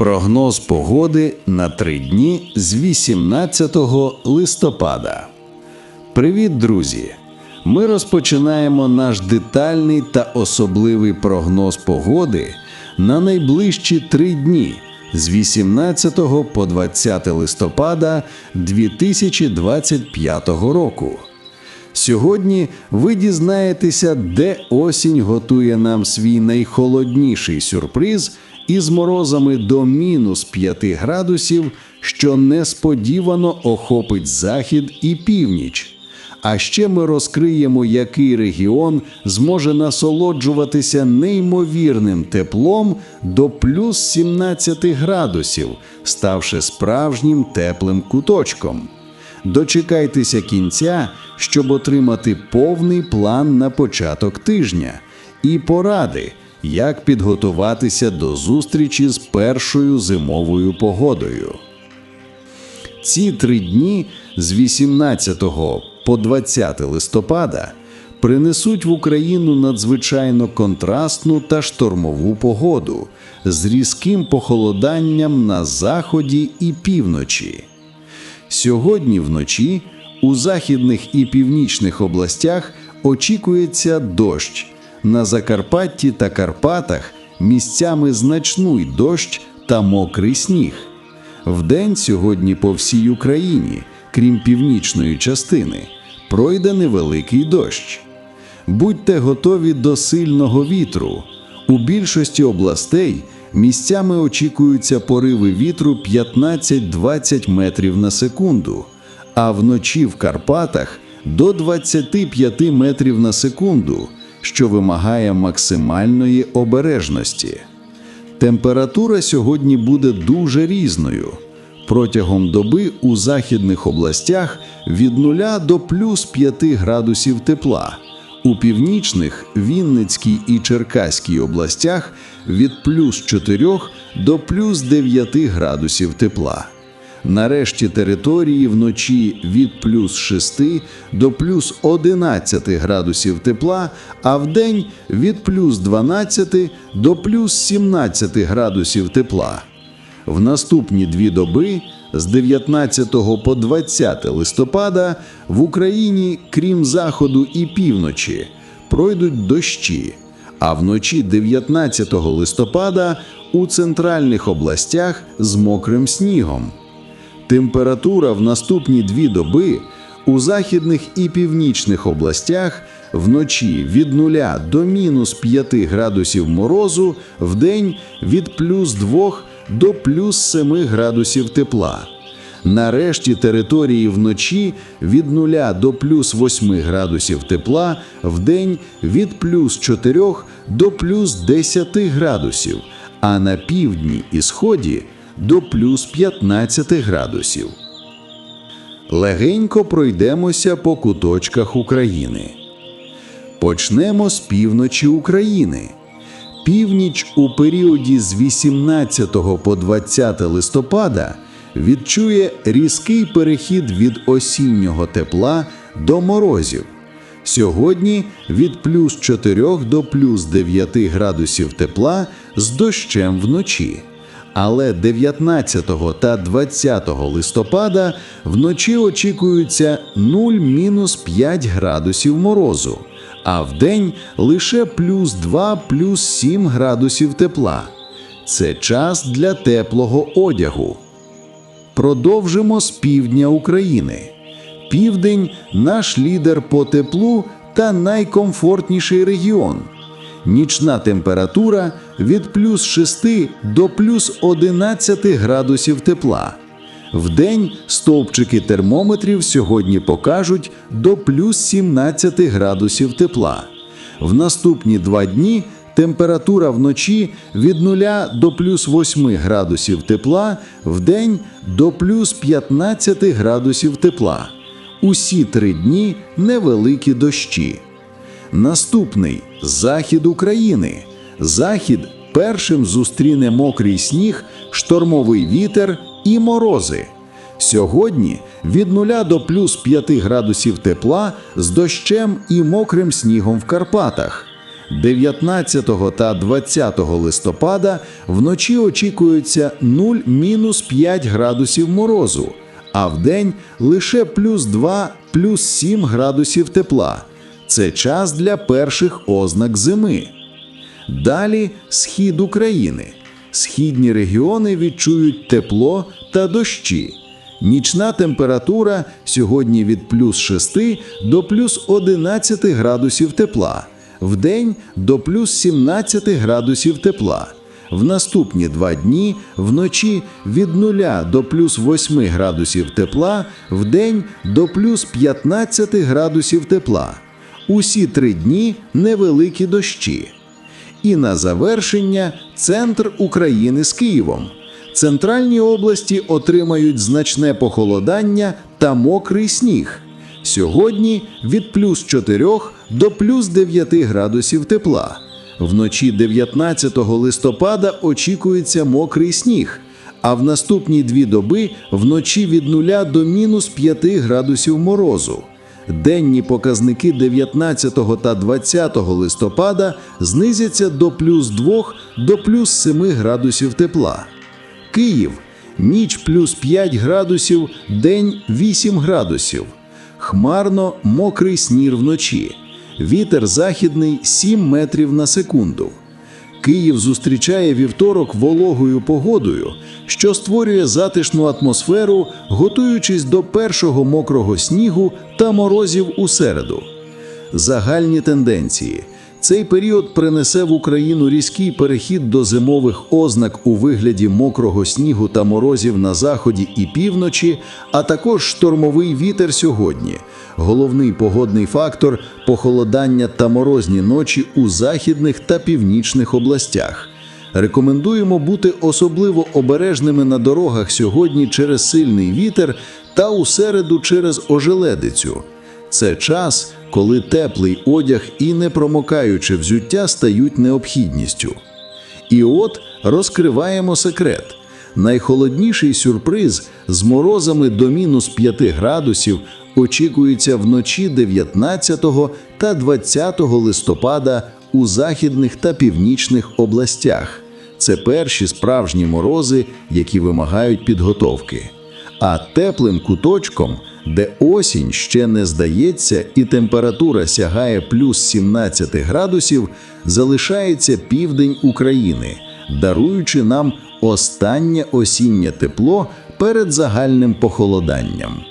Прогноз погоди на три дні з 18 листопада. Привіт, друзі! Ми розпочинаємо наш детальний та особливий прогноз погоди на найближчі три дні з 18 по 20 листопада 2025 року. Сьогодні ви дізнаєтеся, де осінь готує нам свій найхолодніший сюрприз із морозами до мінус 5 градусів, що несподівано охопить захід і північ. А ще ми розкриємо, який регіон зможе насолоджуватися неймовірним теплом до плюс 17 градусів, ставши справжнім теплим куточком. Дочекайтеся кінця, щоб отримати повний план на початок тижня і поради, як підготуватися до зустрічі з першою зимовою погодою. Ці три дні з 18 по 20 листопада принесуть в Україну надзвичайно контрастну та штормову погоду з різким похолоданням на заході і півночі. Сьогодні вночі у західних і північних областях очікується дощ. На Закарпатті та Карпатах місцями значний дощ та мокрий сніг. Вдень сьогодні по всій Україні, крім північної частини, пройде невеликий дощ. Будьте готові до сильного вітру. У більшості областей місцями очікуються пориви вітру 15-20 метрів на секунду, а вночі в Карпатах до 25 метрів на секунду, що вимагає максимальної обережності. Температура сьогодні буде дуже різною. Протягом доби у західних областях від 0 до плюс 5 градусів тепла. У північних, Вінницькій і Черкаській областях від плюс 4 до плюс 9 градусів тепла. Нарешті території вночі від плюс 6 до плюс 11 градусів тепла, а вдень від плюс 12 до плюс 17 градусів тепла. В наступні дві доби з 19 по 20 листопада в Україні, крім заходу і півночі, пройдуть дощі, а вночі 19 листопада у центральних областях з мокрим снігом. Температура в наступні дві доби у західних і північних областях вночі від 0 до мінус 5 градусів морозу, вдень від плюс 2 до плюс 7 градусів тепла. Нарешті території вночі від 0 до плюс 8 градусів тепла, вдень від плюс 4 до плюс 10 градусів, а на півдні і сході до плюс 15 градусів. Легенько пройдемося по куточках України. Почнемо з півночі України. Північ у періоді з 18 по 20 листопада відчує різкий перехід від осіннього тепла до морозів. Сьогодні від плюс 4 до плюс 9 градусів тепла з дощем вночі. Але 19 та 20 листопада вночі очікується 0-5 градусів морозу, а вдень лише плюс 2 плюс 7 градусів тепла. Це час для теплого одягу. Продовжимо з півдня України. Південь наш лідер по теплу та найкомфортніший регіон. Нічна температура від плюс 6 до плюс 11 градусів тепла. Вдень стовпчики термометрів сьогодні покажуть до плюс 17 градусів тепла. В наступні два дні температура вночі від 0 до плюс 8 градусів тепла, вдень до плюс 15 градусів тепла. Усі три дні невеликі дощі. Наступний захід України. Захід першим зустріне мокрий сніг, штормовий вітер і морози. Сьогодні від 0 до плюс 5 градусів тепла з дощем і мокрим снігом в Карпатах. 19 та 20 листопада вночі очікується 0-5 градусів морозу, а вдень лише плюс 2 плюс 7 градусів тепла. Це час для перших ознак зими. Далі схід України. Східні регіони відчують тепло та дощі. Нічна температура сьогодні від плюс 6 до плюс 11 градусів тепла, вдень до плюс 17 градусів тепла. В наступні два дні вночі від 0 до плюс 8 градусів тепла, вдень до плюс 15 градусів тепла. Усі три дні невеликі дощі. І на завершення центр України з Києвом. Центральні області отримають значне похолодання та мокрий сніг. Сьогодні від плюс 4 до плюс 9 градусів тепла. Вночі 19 листопада очікується мокрий сніг, а в наступні дві доби вночі від 0 до мінус 5 градусів морозу. Денні показники 19 та 20 листопада знизяться до плюс 2 до плюс 7 градусів тепла. Київ ніч плюс 5 градусів, день 8 градусів. Хмарно мокрий снір вночі. Вітер західний 7 метрів на секунду. Київ зустрічає вівторок вологою погодою, що створює затишну атмосферу, готуючись до першого мокрого снігу та морозів у середу. Загальні тенденції. Цей період принесе в Україну різкий перехід до зимових ознак у вигляді мокрого снігу та морозів на заході і півночі, а також штормовий вітер сьогодні. Головний погодний фактор похолодання та морозні ночі у західних та північних областях. Рекомендуємо бути особливо обережними на дорогах сьогодні через сильний вітер та у середу через ожеледицю. Це час, коли теплий одяг і непромокаюче взуття стають необхідністю. І от розкриваємо секрет. Найхолодніший сюрприз з морозами до мінус 5 градусів очікується вночі 19 та 20 листопада у західних та північних областях. Це перші справжні морози, які вимагають підготовки. А теплим куточком, де осінь ще не здається і температура сягає плюс 17 градусів, залишається південь України, даруючи нам останнє осіннє тепло перед загальним похолоданням.